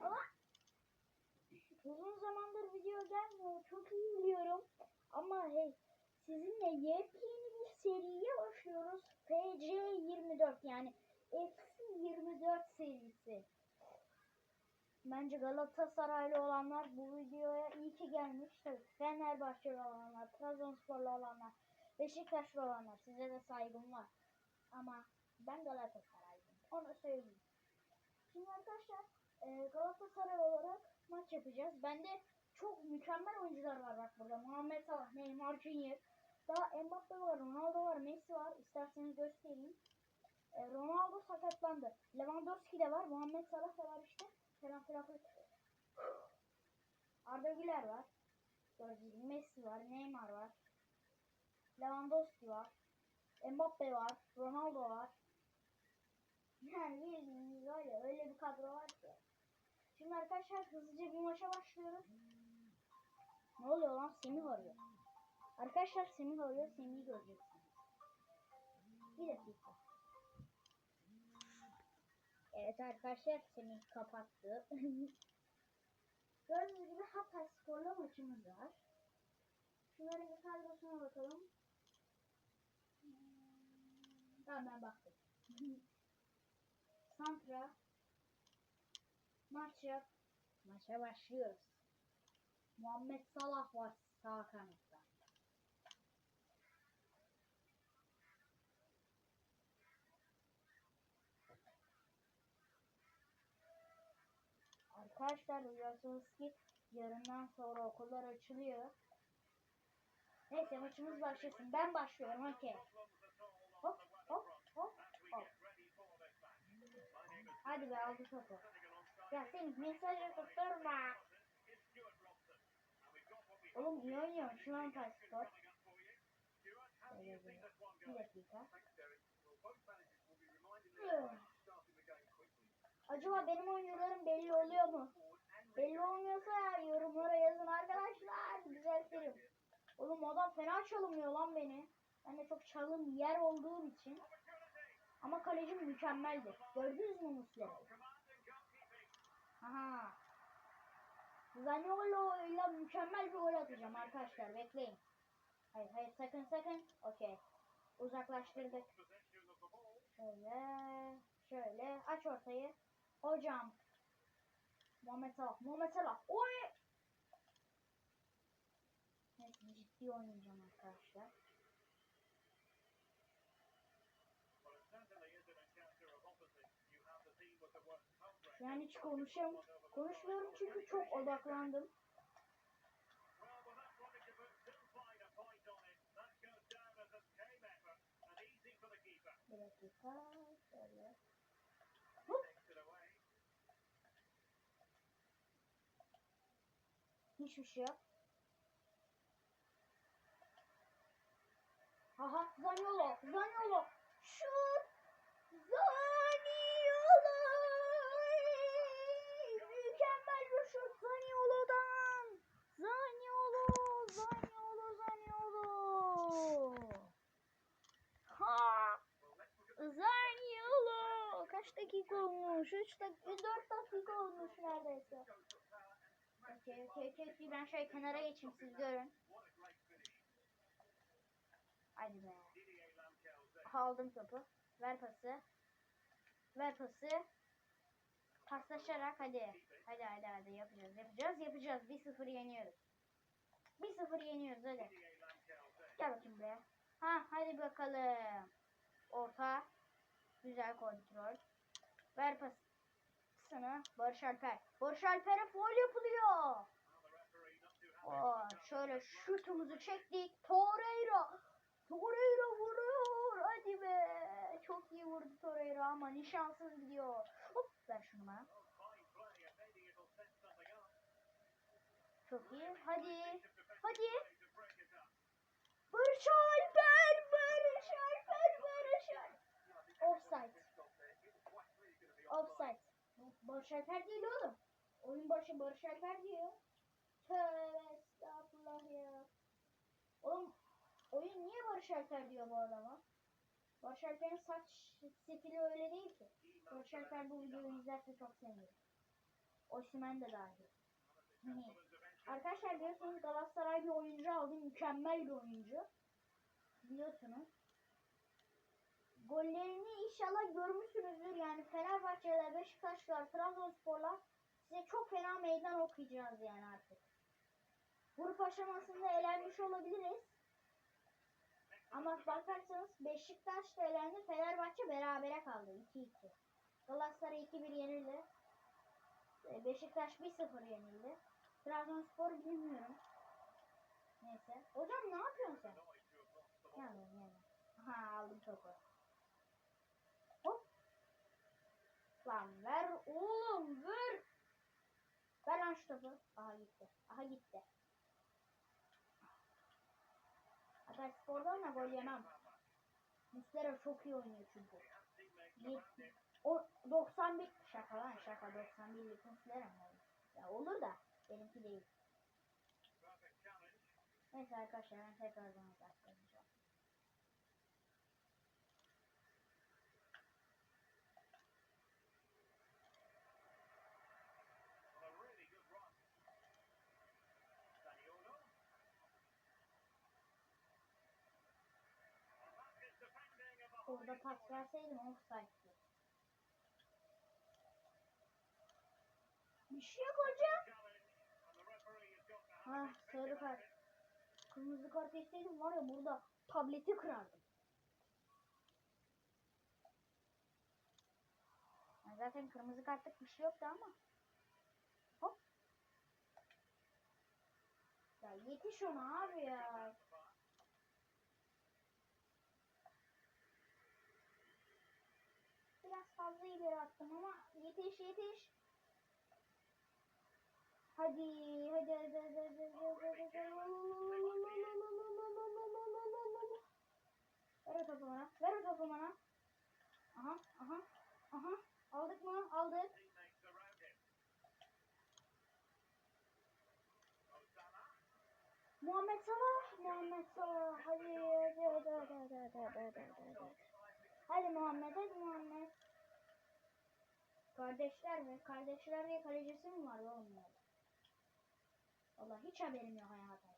Ama uzun zamandır video gelmiyor. Çok iyi biliyorum. Ama hey sizinle yepyeni bir seriye başlıyoruz. FC24 yani FC24 serisi. Bence Galatasaraylı olanlar bu videoya iyi ki gelmiş. Fenerbahçeli olanlar, Trabzonsporlu olanlar, Beşiktaşlı olanlar size de saygım var. Ama ben Galatasaraylıyım. Onu söyleyeyim. Şimdi arkadaşlar e, Galatasaray olarak maç yapacağız. Bende çok mükemmel oyuncular var bak burada. Muhammed Salah, Neymar Junior. Daha Mbappe var, Ronaldo var, Messi var. İsterseniz göstereyim. E, Ronaldo sakatlandı. Lewandowski de var. Muhammed Salah da var işte. Filan filan. Arda Güler var. Gördüğünüz gibi Messi var. Neymar var. Lewandowski var. Mbappe var. Ronaldo var. Yani bildiğiniz öyle, öyle bir kadro var. Şimdi arkadaşlar hızlıca bir maça başlıyoruz. Ne oluyor lan? Semih arıyor. Arkadaşlar Semih arıyor. Semih'i göreceksiniz. Bir dakika. Evet arkadaşlar Semih kapattı. Gördüğünüz gibi Hatay Spor'la maçımız var. Şunların bir kadrosuna bakalım. Tamam ben baktım. Santra. Maç yap. Maça başlıyoruz. Muhammed Salah var sağ kanatta. Arkadaşlar biliyorsunuz ki yarından sonra okullar açılıyor. Neyse maçımız başlasın. Ben başlıyorum okey. Hop hop hop hop. Hadi be aldı topu. Ya senin mesajı tutturma. Oğlum iyi oynuyorsun şu an kaç skor? Bir, dakika. Acaba benim oyuncularım belli oluyor mu? Belli olmuyorsa yorumlara yazın arkadaşlar. Düzeltirim. Oğlum adam fena çalımlıyor lan beni. Ben de çok çalım yer olduğum için. Ama kalecim mükemmeldi. Gördünüz mü Muslera'yı? Aha. Zaniolo ile mükemmel bir gol atacağım arkadaşlar. Bekleyin. Hayır hayır sakın sakın. Okey. Uzaklaştırdık. Şöyle. Şöyle. Aç ortayı. Hocam. Muhammed Salah. Muhammed Salah. Oy! Neyse ciddi oynayacağım arkadaşlar. Yani hiç konuşam konuşmuyorum çünkü çok odaklandım. Bir dakika. Şöyle. Hiçbir şey yok. Aha Zaniolo. Zaniolo. Şut. Zaniolo. Mükemmel bir şut Zaniolo'dan. Zaniolo. Zaniolo. Zaniolo. Ha. Zaniolo. Kaç dakika olmuş? 3 dakika, 4 dakika olmuş neredeyse. Okey, okey, okey, okey. Ben şöyle kenara geçeyim siz görün. Hadi be. Aldım topu. Ver pası. Ver pası. Paslaşarak hadi. Hadi hadi hadi yapacağız yapacağız yapacağız. 1-0 yeniyoruz. 1-0 yeniyoruz hadi. Gel bakayım buraya. Ha hadi bakalım. Orta. Güzel kontrol. Ver pasını. Barış Alper. Barış Alper'e foul yapılıyor. Oo, şöyle şutumuzu çektik. Torreira. Torreira vuruyor. Hadi be. Çok iyi vurdu Torreira ama nişansız gidiyor. Hop ver şunu bana. Çok iyi. Hadi. Hadi. Barış Alper. Barış Alper. Barış Alper. Offside. Offside. Barış Alper değil oğlum. Oyun başı Barış Alper diyor. Tövbe estağfurullah ya. Oğlum oyun niye Barış Alper diyor bu adama? Barış Alper'in saç stili öyle değil ki. Barış Alper bu videoyu izlerse çok sevinirim. Osimhen de dahil. Hani, arkadaşlar biliyorsunuz Galatasaray bir oyuncu aldı. Mükemmel bir oyuncu. Biliyorsunuz. Gollerini inşallah görmüşsünüzdür. Yani Fenerbahçe'ler, Beşiktaşlar, Trabzonsporlar size çok fena meydan okuyacağız yani artık. Grup aşamasında elenmiş olabiliriz. Ama bakarsanız Beşiktaş da elendi. Fenerbahçe berabere kaldı. 2-2. Galatasaray 2-1 yenildi. Ee, Beşiktaş 1-0 yenildi. Trabzonspor bilmiyorum. Neyse. Hocam ne yapıyorsun sen? Gelme gelme. Aha aldım topu. Hop. Lan ver oğlum ver. Ver lan şu topu. Aha gitti. Aha gitti. Hatta spordan da gol yemem. Muslera çok iyi oynuyor çünkü. Yet- O 91 şaka lan şaka 91'lik Muslera mı? Ya olur da benimki değil. Neyse arkadaşlar ben tekrardan odaklanacağım. Orada pas verseydim offside'di. Bir şey yok hocam. Ha sarı kart. Kırmızı kart isteydim var ya burada tableti kırardım. Ya zaten kırmızı kartlık bir şey yoktu ama. Hop. Ya yetiş ona abi ya. hızlı ileri attım ama yetiş yetiş. Hadi hadi hadi hadi hadi hadi hadi hadi Ver o topu bana. Ver o topu bana. Aha aha aha. Aldık mı? Aldık. Muhammed Salah, Muhammed Salah. Hadi hadi hadi hadi hadi hadi hadi. Hadi Muhammed, hadi Muhammed. Kardeşler mi? Kardeşler diye kalecisi mi var onların? Vallahi hiç haberim yok hayatım.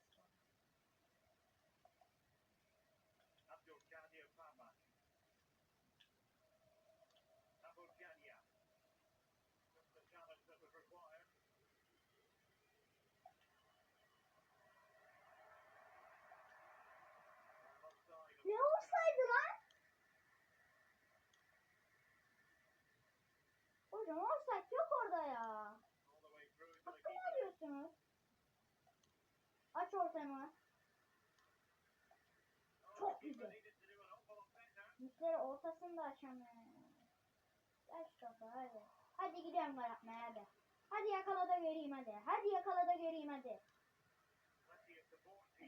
oğlum. 10 saat yok orada ya. Hakkı mı arıyorsunuz? Aç ortamı. Çok güzel. Müşteri ortasında açamıyorum. Gel şurada hadi. Hadi gidelim var yapmaya hadi. Hadi yakala da göreyim hadi. Hadi yakala da göreyim hadi.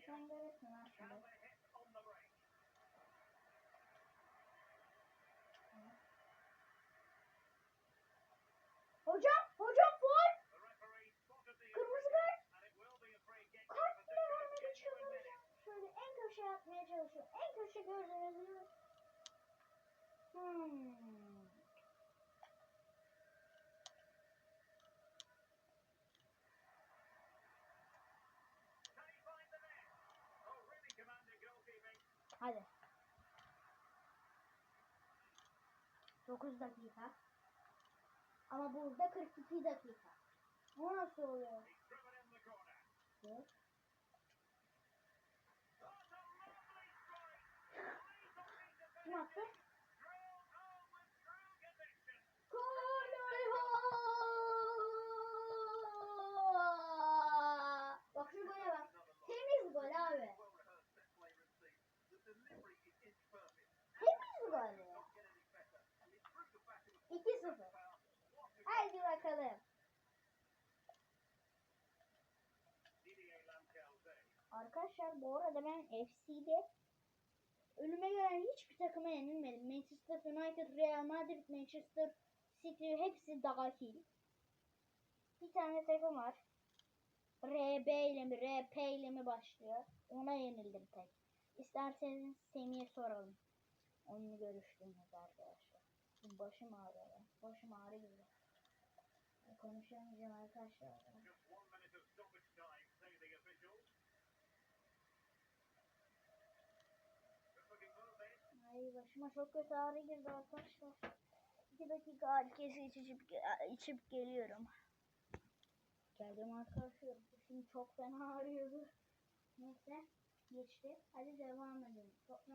Sen görürsün aslında. Hocam, hocam gol. Kırmızı kart. Kart bile vermedi çıldıracağım. Şöyle en köşeye atmaya çalışıyorum. En köşe gördüğünüz gibi. Hmm. Hadi. 9 dakika. Ama burada 42 dakika. Bu nasıl oluyor? Dur. Kim attı? Gol Bak şu gole bak. Temiz gol abi. Temiz gol ya. 2-0. Haydi bakalım. Arkadaşlar bu arada ben FC'de önüme gelen hiçbir takıma yenilmedim. Manchester United, Real Madrid, Manchester City hepsi dahil. Bir tane takım var. RB ile mi RP ile mi başlıyor. Ona yenildim tek. İsterseniz Semih'e soralım. Onunla görüştüğümüz arkadaşlar. Başım ağrıyor. Başım ağrıyor. Konuşamayacağım arkadaşlar. Ay başıma çok kötü ağrı girdi arkadaşlar. İki dakika herkesi içip, içip geliyorum. Geldim arkadaşlar. Şimdi çok fena ağrıyordu. Neyse geçti. Hadi devam edelim. Çok ne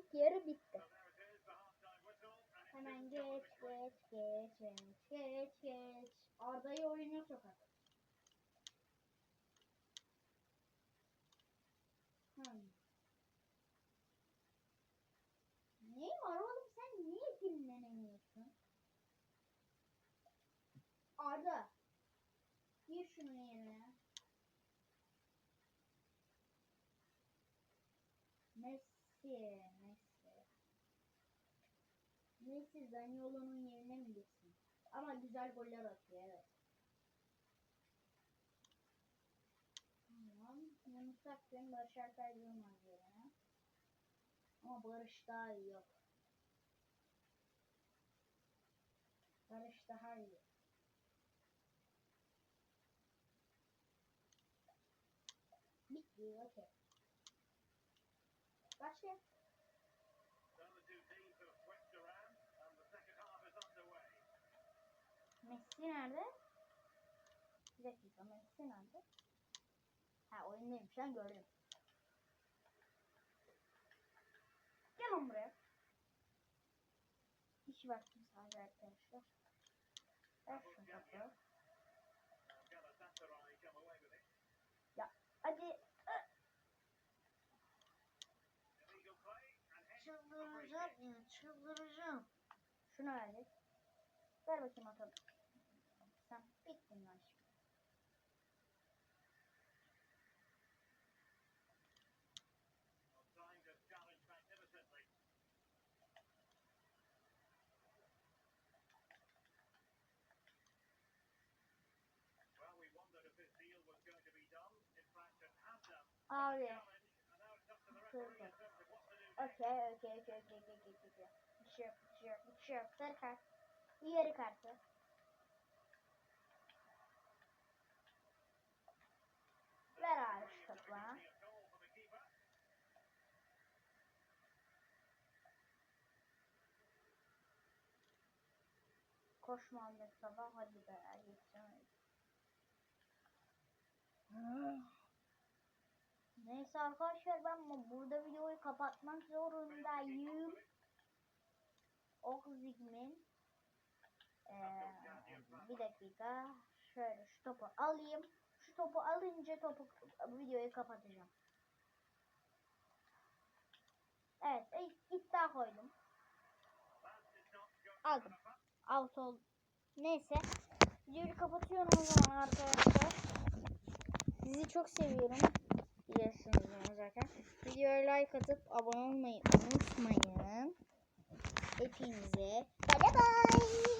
İlk yarı bitti. Hemen geç geç geç geç geç geç. Arda'yı oyuna sokak. Hmm. Ne var oğlum sen niye dinlenemiyorsun? Arda. Gir şunun yerine. Messi. Messi Zaniolo'nun yerine mi gitsin? Ama güzel goller atıyor evet. Tamam. Yunus Akgün, Barış Alper Yılmaz yerine. Ama Barış daha iyi yok. Barış daha iyi. Bitti, okey. Başla. Messi nerede? Bir dakika Messi nerede? Ha oyundaymış lan gördüm. Gel lan buraya. Hiç vaktim sadece arkadaşlar. Ver şunu topu. Ya hadi. Çıldıracağım ya çıldıracağım. Şunu verdik. Ver bakayım o topu. Sen bittin lan şimdi. Abi. Okey, okey, okey, okey, okey, okey, okey. Bir şey yok, bir şey yok, bir şey yok. Sarı kart. Diğeri kartı. Ver abi şu topu bana. Koş Muhammed Sabah hadi be geçeceğim. Neyse arkadaşlar ben bu- burada videoyu kapatmak zorundayım. Oxygmin. Ee, bir dakika. Şöyle şu topu alayım. Şu topu alınca topu videoyu kapatacağım. Evet iddia koydum. Aldım. Out ol. Neyse. Videoyu kapatıyorum o zaman arkadaşlar. Sizi çok seviyorum. Biliyorsunuz zaten. Videoya like atıp abone olmayı unutmayın. Hepinize bye bye.